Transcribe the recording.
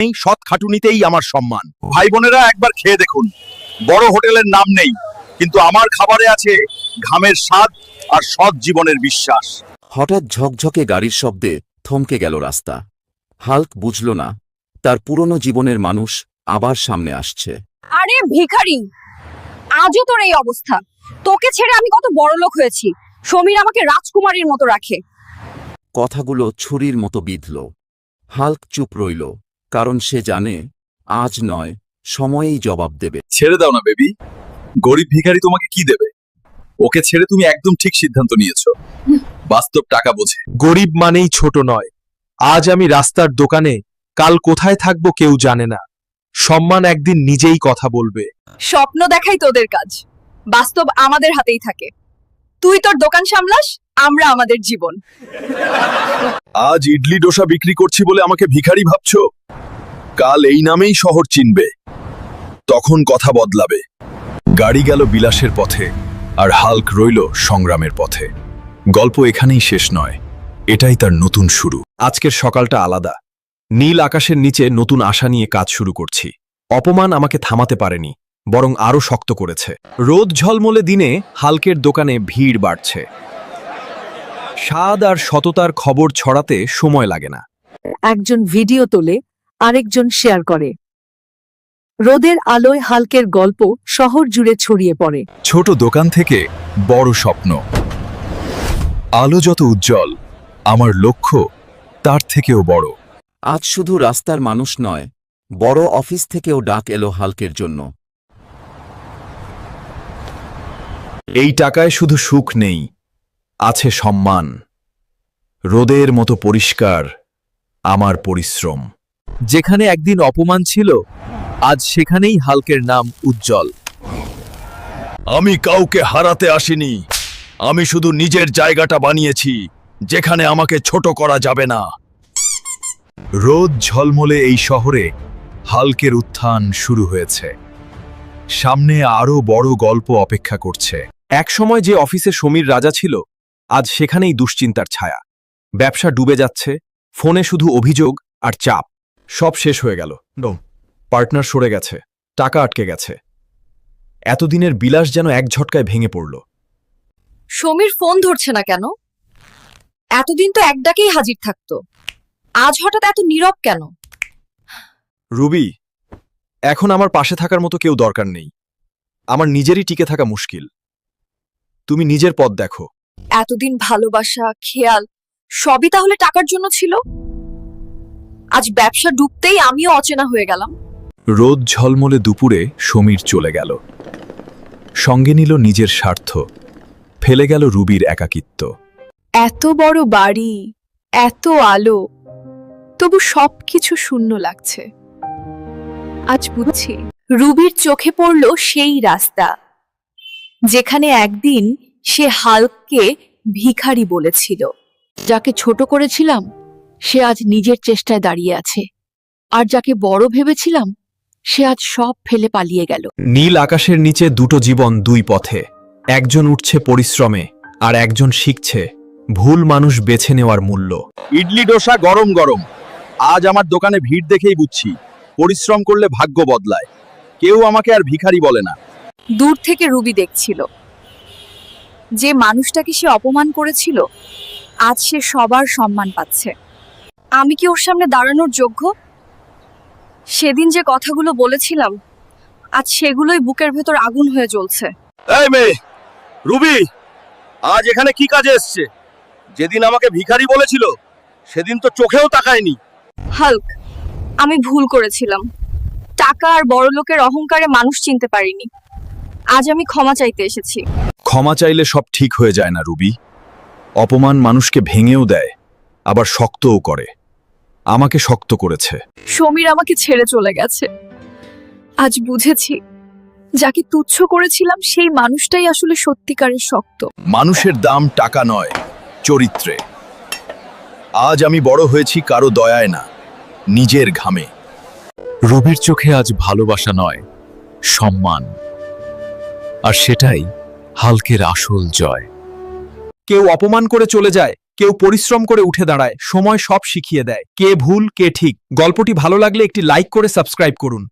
এই সৎ খাটুনিতেই আমার সম্মান। ভাই বোনেরা একবার খেয়ে দেখুন। বড় হোটেলের নাম নেই কিন্তু আমার খাবারে আছে ঘামের স্বাদ আর সৎ জীবনের বিশ্বাস। হঠাৎ ঝকঝকে গাড়ির শব্দে থমকে গেল রাস্তা। হাল্ক বুঝল না তার পুরনো জীবনের মানুষ আবার সামনে আসছে। আরে ভিখারি আজও তোর এই অবস্থা। তোকে ছেড়ে আমি কত বড় লোক হয়েছি। সমীর আমাকে রাজকুমারীর মতো রাখে। কথাগুলো ছুরির মতো বিঁধল। হাল্ক চুপ রইল। কারণ সে জানে আজ নয় সময়েই জবাব দেবে। ছেড়ে দাও না বেবি। গরিব ভিখারি তোমাকে কি দেবে? ওকে ছেড়ে তুমি একদম ঠিক সিদ্ধান্ত নিয়েছো। বাস্তব টাকা বোঝে। গরিব মানেই ছোট নয়। আজ আমি রাস্তার দোকানে কাল কোথায় থাকব কেউ জানে না। সম্মান একদিন নিজেই কথা বলবে। স্বপ্ন দেখাই তোদের কাজ। বাস্তব আমাদের হাতেই থাকে। তুই তোর দোকান সামলাস আমরা আমাদের জীবন। আজ ইডলি ডোসা বিক্রি করছি বলে আমাকে ভিখারি ভাবছ? কাল এই নামেই শহর চিনবে। তখন কথা বদলাবে। গাড়ি গেল বিলাসের পথে, আর হাল্ক রইল সংগ্রামের পথে। গল্প এখানেই শেষ নয়, এটাই তার নতুন শুরু। আজকের সকালটা আলাদা। নীল আকাশের নিচে নতুন আশা নিয়ে কাজ শুরু করছি। অপমান আমাকে থামাতে পারেনি, বরং আরও শক্ত করেছে। রোদ ঝলমলে দিনে হালকের দোকানে ভিড় বাড়ছে। স্বাদ আর সততার খবর ছড়াতে সময় লাগে না। একজন ভিডিও তোলে আরেকজন শেয়ার করে। রোদের আলোয় হালকের গল্প শহর জুড়ে ছড়িয়ে পড়ে। ছোট দোকান থেকে বড় স্বপ্ন। আলো যত উজ্জ্বল আমার লক্ষ্য তার থেকেও বড়। আজ শুধু রাস্তার মানুষ নয় বড় অফিস থেকেও ডাক এলো হালকের জন্য। এই টাকায় শুধু সুখ নেই আছে সম্মান। রোদের মতো পরিষ্কার আমার পরিশ্রম। যেখানে একদিন অপমান ছিল, আজ সেখানেই হালকের নাম উজ্জ্বল। আমি কাউকে হারাতে আসিনি। আমি শুধু নিজের জায়গাটা বানিয়েছি, যেখানে আমাকে ছোট করা যাবে না। রোদ ঝলমলে এই শহরে হালকের উত্থান শুরু হয়েছে। সামনে আরও বড় গল্প অপেক্ষা করছে। একসময় যে অফিসে সমীর রাজা ছিল আজ সেখানেই দুশ্চিন্তার ছায়া। ব্যবসা ডুবে যাচ্ছে ফোনে শুধু অভিযোগ আর চাপ। সব শেষ হয়ে গেল। ডোম পার্টনার সরে গেছে টাকা আটকে গেছে। এতদিনের বিলাস যেন এক ঝটকায় ভেঙে পড়ল। সমীর ফোন ধরছে না কেন? এতদিন তো এক ডাকেই হাজির থাকতো। আজ হঠাৎ এত নীরব কেন? রুবি এখন আমার পাশে থাকার মতো কেউ দরকার নেই। আমার নিজেরই টিকে থাকা মুশকিল। তুমি নিজের পথ দেখো। এতদিন ভালোবাসা খেয়াল সবই তাহলে টাকার জন্য ছিল? আজ ব্যবসা ডুবতেই আমিও অচেনা হয়ে গেলাম। রোদ ঝলমলে দুপুরে সমীর চলে গেল। সঙ্গে নিল নিজের স্বার্থ। ফেলে গেল রুবির একাকিত্ব। এত বড় বাড়ি এত আলো তবু সবকিছু শূন্য লাগছে। আজ বুঝছি রুবির চোখে পড়ল সেই রাস্তা যেখানে একদিন সে হালককে ভিখারি বলেছিল। যাকে ছোট করেছিলাম সে আজ নিজের চেষ্টায় দাঁড়িয়ে আছে। আর যাকে বড় ভেবেছিলাম সে আজ সব ফেলে পালিয়ে গেল। নীল আকাশের নিচে দুটো জীবন দুই পথে। একজন উঠছে পরিশ্রমে আর একজন শিখছে ভুল মানুষ বেছে নেওয়ার মূল্য। ইডলি ডোসা গরম গরম। আজ আমার দোকানে ভিড় দেখেই বুঝছি পরিশ্রম করলে ভাগ্য বদলায়। কেউ আমাকে আর ভিখারি বলে না। দূর থেকে রুবি দেখছিল। যে মানুষটাকে সে অপমান করেছিল আজ সে সবার সম্মান পাচ্ছে। আমি কি ওর সামনে দাঁড়ানোর যোগ্য? সেদিন যে কথাগুলো বলেছিলাম আজ সেগুলোই বুকের ভেতর আগুন হয়ে জ্বলছে। এই মেয়ে রুবি আজ এখানে কি কাজে এসছে? যেদিন আমাকে ভিখারি বলেছিল সেদিন তো চোখেও তাকায়নি। হাল্ক আমি ভুল করেছিলাম। টাকা আর বড় লোকের অহংকারে মানুষ চিনতে পারিনি। আজ আমি ক্ষমা চাইতে এসেছি। ক্ষমা চাইলে সব ঠিক হয়ে যায় না রুবি। অপমান মানুষকে ভেঙেও দেয় আবার শক্তও করে। আমাকে শক্ত করেছে। সমীর আমাকে ছেড়ে চলে গেছে। আজ বুঝেছি যাকে তুচ্ছ করেছিলাম সেই মানুষটাই আসলে সত্যিকারের শক্ত। মানুষের দাম টাকা নয় চরিত্রে। আজ আমি বড় হয়েছি কারও দয়ায় না নিজের ঘামে। রবির চোখে আজ ভালোবাসা নয় সম্মান। আর সেটাই হালকের আসল জয়। কেউ অপমান করে চলে যায়, কেউ পরিশ্রম করে উঠে দাঁড়ায়, সময় সব শিখিয়ে দেয়। কে ভুল, কে ঠিক। গল্পটি ভালো লাগলে একটি লাইক করে সাবস্ক্রাইব করুন।